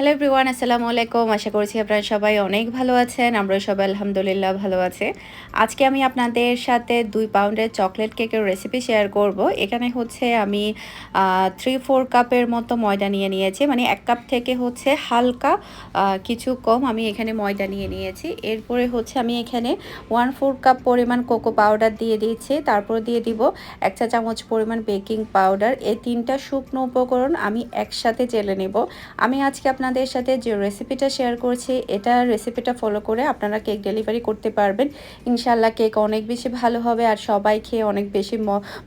Hello everyone আসসালামু আলাইকুম আশা করছি আপনারা সবাই অনেক ভালো আছেন। আমরা সবাই আলহামদুলিল্লাহ ভালো আছে। আজকে আমি আপনাদের সাথে দুই পাউন্ডের চকলেট কেকের রেসিপি শেয়ার করব। এখানে হচ্ছে আমি থ্রি ফোর কাপের মতো ময়দা নিয়ে নিয়েছি। মানে এক কাপ থেকে হচ্ছে হালকা কিছু কম আমি এখানে ময়দা নিয়ে নিয়েছি। এরপরে হচ্ছে আমি এখানে ওয়ান ফোর কাপ পরিমাণ কোকো পাউডার দিয়ে দিয়েছি তারপর দিয়ে দিব এক চা চামচ পরিমাণ বেকিং পাউডার এই তিনটা শুকনো উপকরণ আমি একসাথে চেলে নেব। আমি আজকে আপনাদের সাথে যে রেসিপিটা শেয়ার করছি, এটা রেসিপিটা ফলো করে আপনারা কেক ডেলিভারি করতে পারবেন। ইনশাল্লাহ কেক অনেক বেশি ভালো হবে আর সবাই খেয়ে অনেক বেশি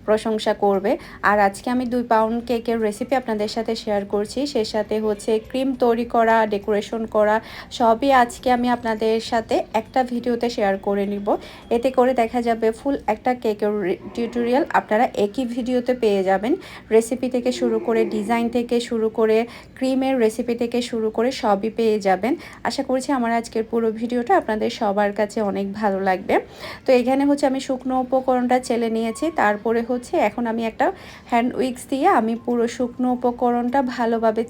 প্রশংসা করবে। আর আজকে আমি দুই পাউন্ড কেকের রেসিপি আপনাদের সাথে শেয়ার করছি সে সাথে হচ্ছে ক্রিম তৈরি করা ডেকোরেশন করা, সবই আজকে আমি আপনাদের সাথে একটা ভিডিওতে শেয়ার করে নিব। এতে করে দেখা যাবে ফুল একটা কেকের টিউটোরিয়াল আপনারা একই ভিডিওতে পেয়ে যাবেন। রেসিপি থেকে শুরু করে ডিজাইন থেকে শুরু করে ক্রিমের রেসিপি থেকে শুরু করে সবই পেয়ে যাবেন। আশা করছি আমার আজকের পুরো ভিডিওটা আপনাদের সবার কাছে অনেক ভালো লাগবে। তো এখানে হচ্ছে আমি শুকনো উপকরণটা চেলে নিয়েছি। তারপরে হচ্ছে এখন আমি একটা হ্যান্ড উইক্স দিয়ে আমি পুরো শুকনো উপকরণটা ভালোভাবে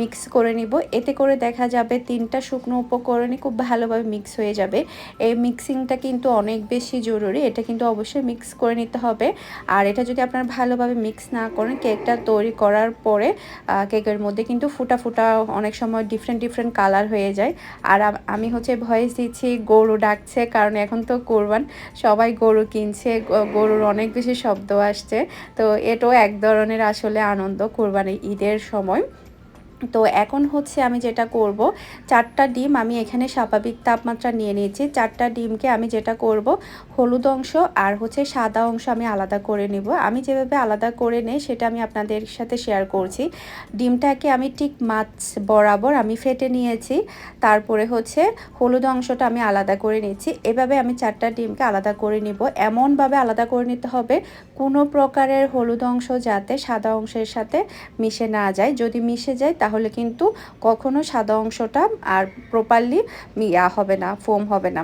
মিক্স করে নিব। এতে করে দেখা যাবে তিনটা শুকনো উপকরণই খুব ভালোভাবে মিক্স হয়ে যাবে। এই মিক্সিংটা কিন্তু অনেক বেশি জরুরি। এটা কিন্তু অবশ্যই মিক্স করে নিতে হবে। আর এটা যদি আপনারা ভালোভাবে মিক্স না করেন, কেকটা তৈরি করার পরে কেকের মধ্যে কিন্তু ফুটা ফুটা অনেক সময় ডিফারেন্ট ডিফারেন্ট কালার হয়ে যায়। আর আমি হচ্ছে ভয়েস দিচ্ছি, গরু ডাকছে, কারণ এখন তো কোরবান, সবাই গরু কিনছে গরুর অনেক বেশি শব্দ আসছে। তো এটাও এক ধরনের আসলে আনন্দ কোরবানি ঈদের সময়। তো এখন হচ্ছে আমি যেটা করব, চারটা ডিম আমি এখানে স্বাভাবিক তাপমাত্রা নিয়ে নিয়েছি। চারটা ডিমকে আমি যেটা করব, হলুদ অংশ আর হচ্ছে সাদা অংশ আমি আলাদা করে নেব। আমি যেভাবে আলাদা করে নেই সেটা আমি আপনাদের সাথে শেয়ার করছি। ডিমটাকে আমি ঠিক মাছ বরাবর আমি ফেটে নিয়েছি, তারপরে হচ্ছে হলুদ অংশটা আমি আলাদা করে নিচ্ছি। এভাবে আমি চারটা ডিমকে আলাদা করে নিব। এমনভাবে আলাদা করে নিতে হবে, কোনো প্রকারের হলুদ অংশ যাতে সাদা অংশের সাথে মিশে না যায়। যদি মিশে যায় তাহলে কিন্তু কখনো সাদা অংশটা আর প্রপারলি ইয়া হবে না ফোম হবে না।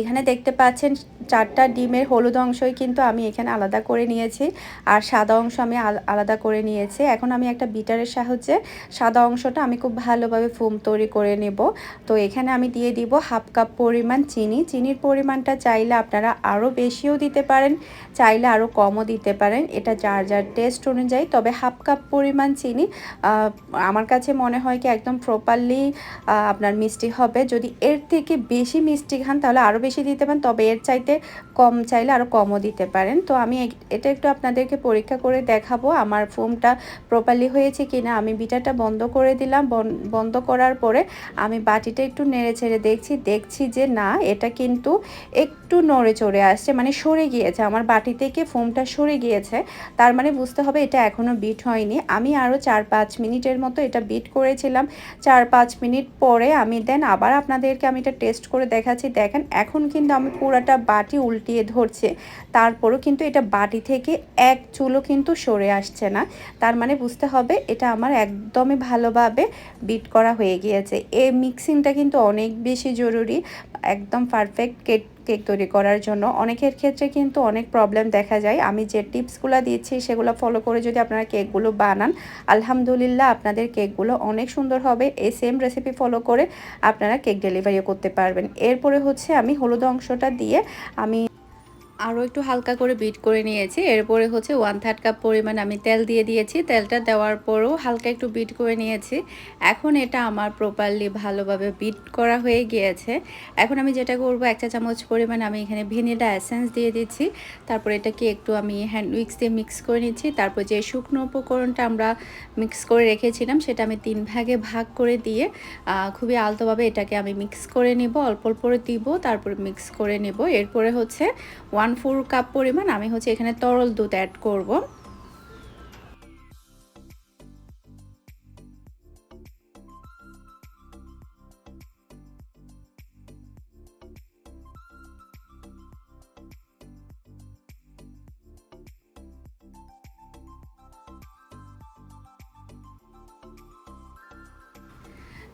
এখানে দেখতে পাচ্ছেন চারটা ডিমের হলুদ অংশই কিন্তু আমি এখানে আলাদা করে নিয়েছি আর সাদা অংশ আমি আলাদা করে নিয়েছি। এখন আমি একটা বিটারের সাহায্যে সাদা অংশটা আমি খুব ভালোভাবে ফুম তৈরি করে নেব। তো এখানে আমি দিয়ে দিব হাফ কাপ পরিমাণ চিনি। চিনির পরিমাণটা চাইলে আপনারা আরও বেশিও দিতে পারেন, চাইলে আরও কমও দিতে পারেন। এটা যার যার টেস্ট অনুযায়ী। তবে হাফ কাপ পরিমাণ চিনি আমার কাছে মনে হয় কি একদম প্রপারলি আপনার মিষ্টি হবে। যদি এর থেকে বেশি মিষ্টি খান তাহলে আরও বেশি দিতে পারেন, তবে এর চাইতে কম চাইলে আরও কমও দিতে পারেন। তো আমি এটা একটু আপনাদেরকে পরীক্ষা করে দেখাবো, আমার ফোমটা প্রপারলি হয়েছে কি না আমি বিটাটা বন্ধ করে দিলাম বন্ধ করার পরে আমি বাটিটা একটু নেড়ে ছেড়ে দেখছি দেখছি যে না, এটা কিন্তু একটু নড়ে চড়ে আসছে মানে সরে গিয়েছে। আমার বাটি থেকে ফোমটা সরে গিয়েছে, তার মানে বুঝতে হবে এটা এখনও বিট হয়নি। আমি আরও চার পাঁচ মিনিটের মতো এটা বিট করেছিলাম। চার পাঁচ মিনিট পরে আমি দেন আবার আপনাদেরকে আমি এটা টেস্ট করে দেখাচ্ছি। দেখেন এখন কিন্তু আমি পুরাটা বাটি উল্টিয়ে ধরছে। তারপরও কিন্তু এটা বাটি থেকে এক চুলো কিন্তু সরে আসছে না। তার মানে বুঝতে হবে এটা আমার একদমই ভালোভাবে বিট করা হয়ে গিয়েছে। এই মিক্সিংটা কিন্তু অনেক বেশি জরুরি। একদম পারফেক্ট কেক কেক তৈরি করার জন্য। অনেকের ক্ষেত্রে কিন্তু অনেক প্রবলেম দেখা যায়। আমি যে টিপসগুলো দিচ্ছি, সেগুলো ফলো করে যদি আপনারা কেকগুলো বানান, আলহামদুলিল্লাহ আপনাদের কেকগুলো অনেক সুন্দর হবে। এই সেম রেসিপি ফলো করে আপনারা কেক ডেলিভারিও করতে পারবেন। এরপরে হচ্ছে আমি হলুদ অংশটা দিয়ে আমি আরও একটু হালকা করে বিট করে নিয়েছি। এরপরে হচ্ছে ওয়ান থার্ড কাপ পরিমাণ আমি তেল দিয়ে দিয়েছি। তেলটা দেওয়ার পরও হালকা একটু বিট করে নিয়েছি। এখন এটা আমার প্রপারলি ভালোভাবে বিট করা হয়ে গিয়েছে। এখন আমি যেটা করব, এক চা চামচ পরিমাণ আমি এখানে ভিনিলা এসেন্স দিয়ে দিচ্ছি। তারপর এটাকে একটু আমি হ্যান্ড উইক্স দিয়ে মিক্স করে নিচ্ছি। তারপর যে শুকনো উপকরণটা আমরা মিক্স করে রেখেছিলাম, সেটা আমি তিন ভাগে ভাগ করে দিয়ে খুবই আলতোভাবে এটাকে আমি মিক্স করে নিব। অল্প অল্প করে দিব, তারপর মিক্স করে নেব। এরপরে হচ্ছে ওয়ান ওয়ান ফোর কাপ পরিমাণ আমি হচ্ছে এখানে তরল দুধ অ্যাড করব।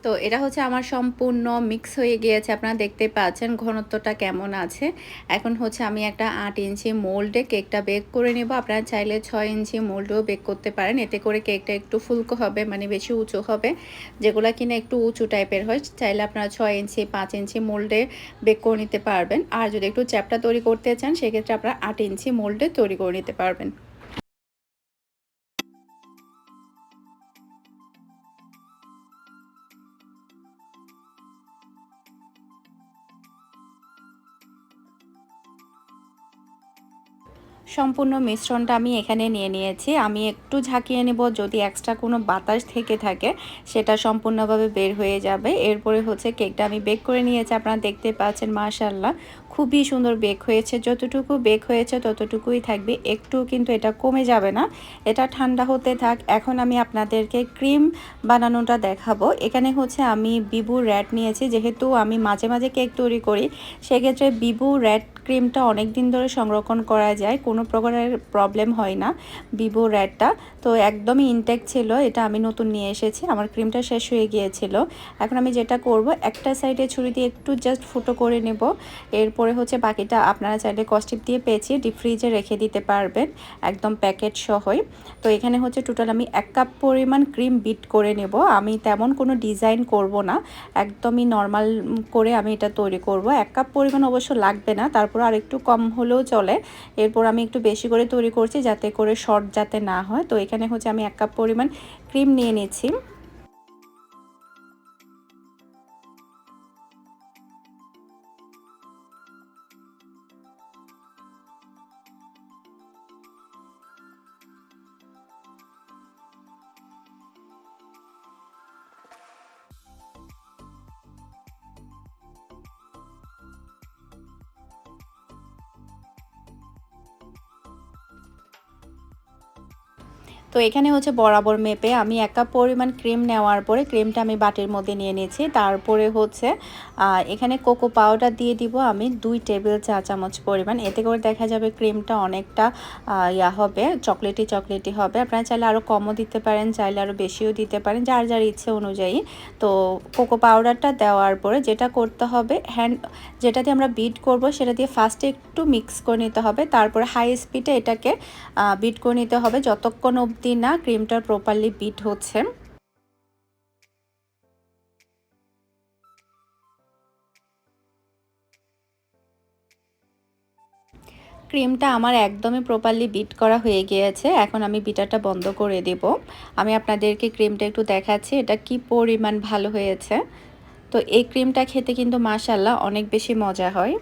তো এটা হচ্ছে আমার সম্পূর্ণ মিক্স হয়ে গিয়েছে। আপনারা দেখতে পাচ্ছেন ঘনত্বটা কেমন আছে। এখন হচ্ছে আমি একটা আট ইঞ্চি মোল্ডে কেকটা বেক করে নেব। আপনারা চাইলে ছয় ইঞ্চি মোল্ডেও বেক করতে পারেন। এতে করে কেকটা একটু ফুলকো হবে মানে বেশি উঁচু হবে। যেগুলো কিনা একটু উঁচু টাইপের হয়, চাইলে আপনারা ছয় ইঞ্চি, পাঁচ ইঞ্চি মোল্ডে বেক করে নিতে পারবেন। আর যদি একটু চ্যাপটা তৈরি করতে চান, সেক্ষেত্রে আপনারা আট ইঞ্চি মোল্ডে তৈরি করে নিতে পারবেন। সম্পূর্ণ মিশ্রণটা আমি এখানে নিয়ে নিয়েছি। আমি একটু ঝাঁকিয়ে নেব যদি এক্সট্রা কোনো বাতাস থেকে থাকে, সেটা সম্পূর্ণভাবে বের হয়ে যাবে। এরপরে হচ্ছে কেকটা আমি বেক করে নিয়েছি, আপনারা দেখতে পাচ্ছেন মাশাল্লাহ খুবই সুন্দর বেক হয়েছে। যতটুকু বেক হয়েছে, ততটুকুই থাকবে। একটু কিন্তু এটা কমে যাবে না। এটা ঠান্ডা হতে থাক। এখন আমি আপনাদেরকে ক্রিম বানানোটা দেখাবো। এখানে হচ্ছে আমি বিবু র্যাট নিয়েছি। যেহেতু আমি মাঝে মাঝে কেক তৈরি করি, সেক্ষেত্রে বিবু র্যাট ক্রিমটা অনেক দিন ধরে সংরক্ষণ করা যায়, কোনো প্রকারের প্রবলেম হয় না বিবো র্যাডটা তো একদমই ইনটেক ছিল, এটা আমি নতুন নিয়ে এসেছি, আমার ক্রিমটা শেষ হয়ে গিয়েছিল। এখন আমি যেটা করব, একটা সাইডে ছুরি দিয়ে একটু জাস্ট ফুটো করে নেব, এরপরে হচ্ছে বাকিটা আপনারা চাইলে কস্টিপ দিয়ে পেঁচিয়ে ডিপ ফ্রিজে রেখে দিতে পারবেন, একদম প্যাকেট সহই। তো এখানে হচ্ছে টোটাল আমি এক কাপ পরিমাণ ক্রিম বিট করে নেব, আমি তেমন কোনো ডিজাইন করব না, একদমই নর্মাল করে আমি এটা তৈরি করব, এক কাপ পরিমাণ অবশ্য লাগবে না তারপর আর একটু কম হলেও চলে। এরপর আমি একটু বেশি করে তৈরি করছি যাতে করে শর্ট যাতে না হয়। তো এখানে হচ্ছে আমি এক কাপ পরিমাণ ক্রিম নিয়ে নিয়েছি তো এখানে হচ্ছে বরাবর মেপে আমি এক কাপ পরিমাণ ক্রিম নেওয়ার পরে ক্রিমটা আমি বাটির মধ্যে নিয়ে নিয়েছি। তারপরে হচ্ছে এখানে কোকো পাউডার দিয়ে দিব আমি দুই টেবিল চা চামচ পরিমাণ। এতে করে দেখা যাবে ক্রিমটা অনেকটা ইয়া হবে, চকলেটি চকলেটি হবে। আপনারা চাইলে আরও কমও দিতে পারেন, চাইলে আরও বেশিও দিতে পারেন, যার যার ইচ্ছে অনুযায়ী। তো কোকো পাউডারটা দেওয়ার পরে যেটা করতে হবে, হ্যান্ড যেটা দিয়ে আমরা বিট করব সেটা দিয়ে ফার্স্টে একটু মিক্স করে নিতে হবে। তারপরে হাই স্পিডে এটাকে বিট করে নিতে হবে। যতক্ষণ অবধি না, ক্রিমটা প্রপারলি বিট হচ্ছে। ক্রিমটা আমার একদমই প্রপারলি বিট করা হয়ে গিয়েছে। এখন আমি বিটারটা বন্ধ করে দেব। আমি আপনাদেরকে ক্রিমটা একটু দেখাচ্ছি, এটা কি পরিমাণ ভালো হয়েছে। তো এই ক্রিমটা খেতে কিন্তু মাসাল্লাহ অনেক বেশি মজা হয়।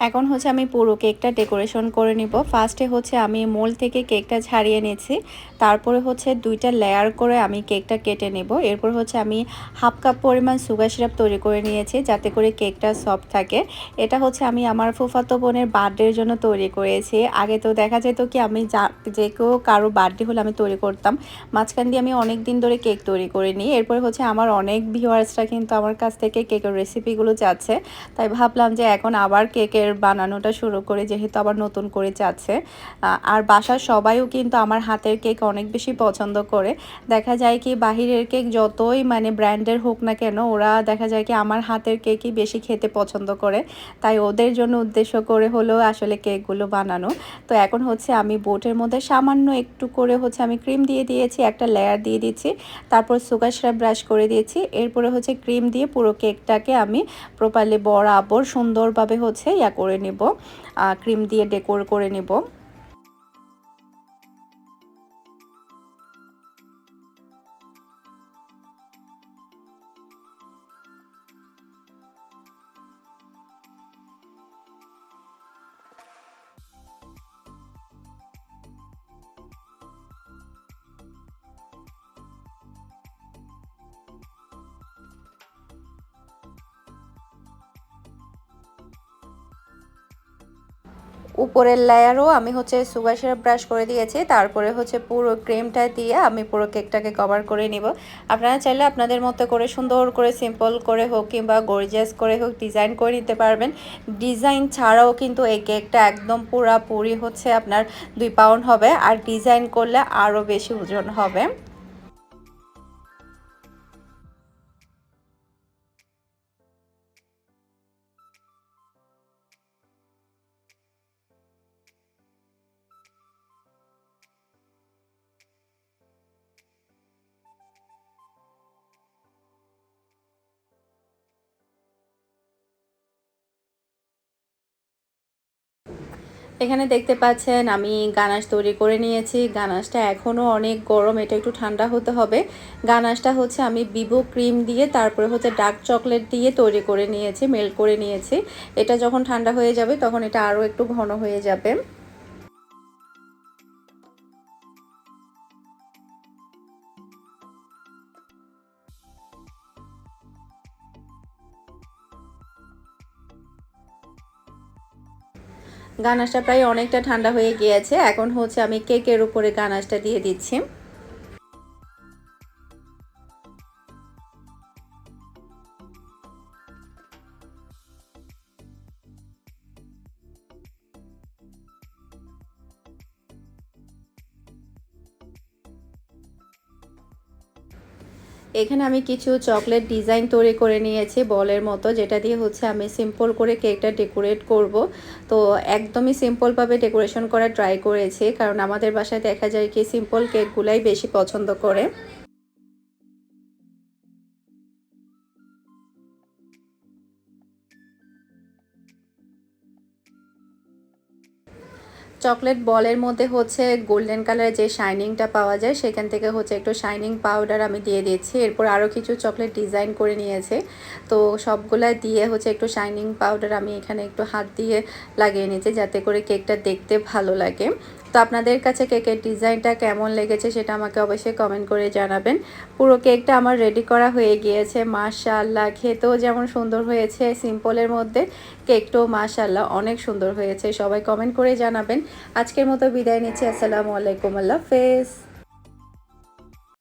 এখন হচ্ছে আমি পুরো কেকটা ডেকোরেশন করে নিব। ফার্স্টে হচ্ছে আমি মোল থেকে কেকটা ছাড়িয়ে নিয়েছি তারপরে হচ্ছে দুইটা লেয়ার করে আমি কেকটা কেটে নেব। এরপর হচ্ছে আমি হাফ কাপ পরিমাণ সুগার সিরাপ তৈরি করে নিয়েছি যাতে করে কেকটা সফট থাকে। এটা হচ্ছে আমি আমার ফুফাতো বোনের বার্থডের জন্য তৈরি করেছি। আগে তো দেখা যেত কি আমি যা, যে কেউ কারও বার্থডে হলে আমি তৈরি করতাম। মাঝখান দিয়ে আমি অনেক দিন ধরে কেক তৈরি করে নিই এরপরে হচ্ছে আমার অনেক ভিউয়ার্সরা কিন্তু আমার কাছ থেকে কেকের রেসিপিগুলো যাচ্ছে তাই ভাবলাম যে এখন আবার কেকের কেকের বানানোটা শুরু করে, যেহেতু আবার নতুন করে চাচ্ছে আর বাসার সবাইও কিন্তু আমার হাতের কেক অনেক বেশি পছন্দ করে। দেখা যায় কি বাহিরের কেক যতই মানে ব্র্যান্ডের হোক না কেন, ওরা দেখা যায় কি আমার হাতের কেকই বেশি খেতে পছন্দ করে। তাই ওদের জন্য উদ্দেশ্য করে হলেও আসলে কেকগুলো বানানো। তো এখন হচ্ছে আমি বোটের মধ্যে সামান্য একটু করে হচ্ছে আমি ক্রিম দিয়ে দিয়েছি, একটা লেয়ার দিয়ে দিচ্ছি, তারপর সুগার শ্রাপ ব্রাশ করে দিয়েছি। এরপরে হচ্ছে ক্রিম দিয়ে পুরো কেকটাকে আমি প্রপারলি বরাবর সুন্দরভাবে হচ্ছে ইয়া করে নেব। ক্রিম দিয়ে ডেকোর করে নেব। উপরের লেয়ারও আমি হচ্ছে সুগার সিরাপ ব্রাশ করে দিয়েছি, তারপরে হচ্ছে পুরো ক্রিমটা দিয়ে আমি পুরো কেকটাকে কভার করে নিব। আপনারা চাইলে আপনাদের মতো করে সুন্দর করে সিম্পল করে হোক কিংবা গর্জিয়াস করে হোক ডিজাইন করে নিতে পারবেন। ডিজাইন ছাড়াও কিন্তু এই কেকটা একদম পুরাপুরি হচ্ছে আপনার দুই পাউন্ড হবে, আর ডিজাইন করলে আরও বেশি ওজন হবে। এখানে দেখতে পাচ্ছেন, আমি গানাশ তৈরি করে নিয়েছি। গানাশটা এখনও অনেক গরম, এটা একটু ঠান্ডা হতে হবে। গানাশটা হচ্ছে আমি বিবো ক্রিম দিয়ে, তারপরে হচ্ছে ডার্ক চকলেট দিয়ে তৈরি করে নিয়েছি, মেল্ট করে নিয়েছি। এটা যখন ঠান্ডা হয়ে যাবে, তখন এটা আরও একটু ঘন হয়ে যাবে। গানাশটা প্রায় অনেকটা ঠান্ডা হয়ে গিয়েছে। এখন হচ্ছে আমি কেকের উপরে গানাশটা দিয়ে দিচ্ছি। এখানে আমি কিছু চকলেট ডিজাইন তৈরি করে নিয়েছি বলের মতো, যেটা দিয়ে হচ্ছে আমি সিম্পল করে কেকটা ডেকোরেট করব। তো একদমই সিম্পলভাবে ডেকোরেশন করা ট্রাই করেছি, কারণ আমাদের বাসায় দেখা যায় কি সিম্পল কেকগুলাই বেশি পছন্দ করে। চকলেট বলের মধ্যে হচ্ছে গোল্ডেন কালারের যে শাইনিংটা পাওয়া যায়, সেখান থেকে হচ্ছে একটু শাইনিং পাউডার আমি দিয়ে দিয়েছি। এরপর আরও কিছু চকলেট ডিজাইন করে নিয়েছে। তো সবগুলা দিয়ে হচ্ছে একটু শাইনিং পাউডার আমি এখানে একটু হাত দিয়ে লাগিয়ে নিয়েছি, যাতে করে কেকটা দেখতে ভালো লাগে। তো আপনাদের কাছে কেকের ডিজাইনটা কেমন লেগেছে সেটা আমাকে অবশ্যই কমেন্ট করে জানাবেন। পুরো কেকটা আমার রেডি করা হয়ে গিয়েছে মাশাল্লাহ খেতেও যেমন সুন্দর হয়েছে সিম্পলের মধ্যে কেকটাও মাশাল্লাহ অনেক সুন্দর হয়েছে। সবাই কমেন্ট করে জানাবেন। আজকের মতো বিদায় নিচ্ছি, আসসালামু আলাইকুম, আল্লাহ ফেস